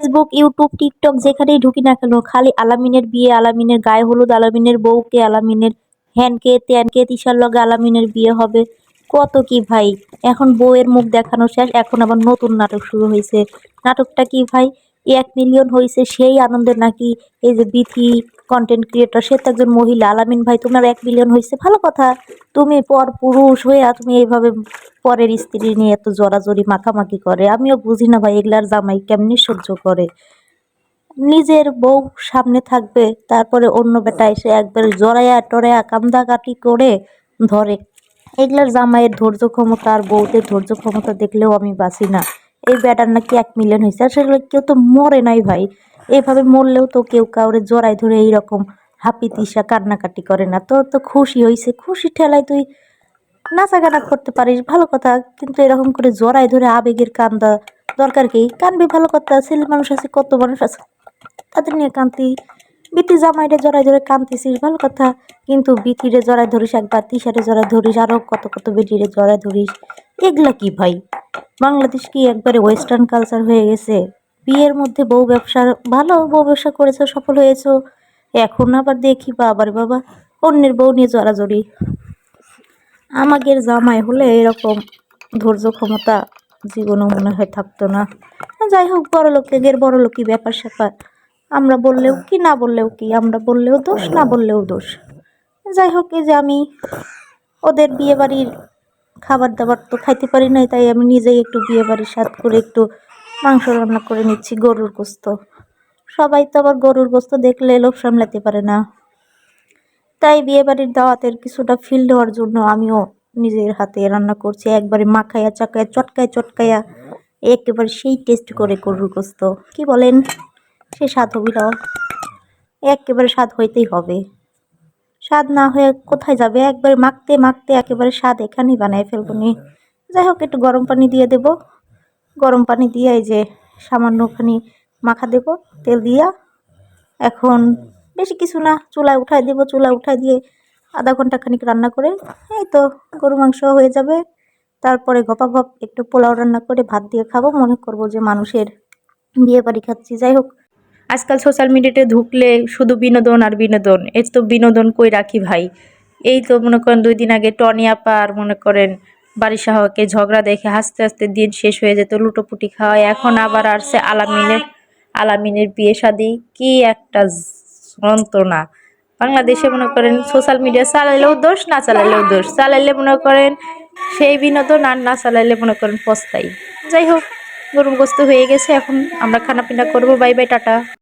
Facebook, YouTube, TikTok যেখানেই ঢুকি না কেন, খালি আলামিনের বিয়ে, আলামিনের গায়ে হলুদ, আলামিনের বউকে, আলামিনের হ্যানকে, ত্যানকে তিসার লগে আলামিনের বিয়ে হবে। কত কি ভাই? এখন বউয়ের মুখ দেখানো শেষ, এখন আবার নতুন নাটক শুরু হয়েছে। নাটকটা কি ভাই? এক মিলিয়ন হয়েছে সেই আনন্দের নাকি এই যে বিথি কন্টেন্ট ক্রিয়েটর সে তো একজন মহিলা। আলামিন ভাই, তোমার এক মিলিয়ন হয়েছে ভালো কথা। তুমি পর পুরুষ হয়ে তুমি এইভাবে পরের স্ত্রী নিয়ে এত জড়াজড়ি মাখামাখি করে। আমিও বুঝি না ভাই, এগুলার জামাই কেমনি সহ্য করে? নিজের বউ সামনে থাকবে, তারপরে অন্য বেটা এসে একবার জড়াইয়া টড়াইয়া কামদাকাটি করে ধরে। এগুলার জামাইয়ের ধৈর্য ক্ষমতা আর বউদের ধৈর্য ক্ষমতা দেখলেও আমি বাঁচি না। এই ব্যাটার নাকি এক মিলিয়ন হয়েছে আসলে কেউ তো মরে নাই ভাই। এভাবে মরলেও তো কেউ কাউরে জড়াই ধরে এইরকম হাপি তিসা কান্নাকাটি করে না। তোর তো খুশি হয়েছে খুশি ঠেলায় তুই নাচাগানা করতে পারিস, ভালো কথা। কিন্তু এরকম করে জড়াই ধরে আবেগের কান্দা দরকার কি? কানবি ভালো কথা, ছেলে মানুষ আছে, কত মানুষ আছে। তাদের নিয়ে কান্তি। বিতি জামাইরে জড়াই ধরে কান্তিছিস, ভালো কথা। কিন্তু বিতিরে জড়াই ধরিস, একবার তিসারে জড়াই ধরিস আরও কত কত বেটিরে জড়াই ধরিস। এগুলা কি ভাই? বাংলাদেশ কি একবারে ওয়েস্টার্ন কালচার হয়ে গেছে? বিয়ের মধ্যে বউ ব্যবসা ভালো বউ ব্যবসা করেছ, সফল হয়েছো। এখন আবার দেখি বাবার বাবা, অন্যের বউ নিয়ে জড়াজড়ি। আমাদের জামাই হলে এরকম ধৈর্য ক্ষমতা জীবনও মনে হয় থাকতো না। যাই হোক বড় লোকের বড় লোকই ব্যাপার স্যাপার। আমরা বললেও কি, না বললেও কি, আমরা বললেও দোষ, না বললেও দোষ। যাই হোক, এই যে আমি ওদের বিয়ে বাড়ির খাবার দাবার তো খাইতে পারি নাই, তাই আমি নিজেই একটু বিয়ে বাড়ির স্বাদ করে একটু মাংস রান্না করে নিচ্ছি, গরুর গোস্ত। সবাই তো আবার গরুর গোস্ত দেখলে লোভ সামলাতে পারে না। তাই বিয়ে বাড়ির দাওয়াতের কিছুটা ফিল দেওয়ার জন্য আমিও নিজের হাতে রান্না করছি, একবারে মাখাইয়া চাকায়া, চটকায়, চটকায়া, একেবারে সেই টেস্ট করে গরুর গোস্ত। কি বলেন? সে স্বাদ হবি একেবারে স্বাদ হইতেই হবে। স্বাদ না হয়ে কোথায় যাবে? একবারে মাখতে মাখতে একেবারে স্বাদ এখানেই বানায় ফেলব নি। যাই হোক, একটু গরম পানি দিয়ে দেব। গরম পানি দিয়ে এই যে সামান্যখানি মাখা দেব, তেল দিয়া। এখন বেশি কিছু না, চুলায় উঠাই দেব, চুলায় উঠাই দিয়ে আধা ঘণ্টা খানিক রান্না করে, এই তো গরু মাংস হয়ে যাবে। তারপরে গপা গপ একটু পোলাও রান্না করে ভাত দিয়ে খাব। মনে করব যে মানুষের বিয়ে বাড়ি খাচ্ছি। যাই হোক আজকাল সোশ্যাল মিডিয়াতে ঢুকলে শুধু বিনোদন আর বিনোদন। এর তো বিনোদন কই রাখি ভাই? এই তো মনে করেন দুই দিন আগে টনি আপা আর মনে করেন বাড়ির সাহকে ঝগড়া দেখে হাসতে হাসতে দিন শেষ হয়ে যেত লুটোপুটি খাওয়া এখন আবার আসছে আলামিনের আলামিনের বিয়ে শাদি। কি একটা যন্ত্রণা। বাংলাদেশে মনে করেন সোশ্যাল মিডিয়া চালাইলেও দোষ না চালাইলেও দোষ। চালাইলে মনে করেন সেই বিনোদন আর না চালাইলে মনে করেন পস্তাই। যাই হোক গরুর গোস্ত হয়ে গেছে। এখন আমরা খানা পিনা করব। Bye bye tata.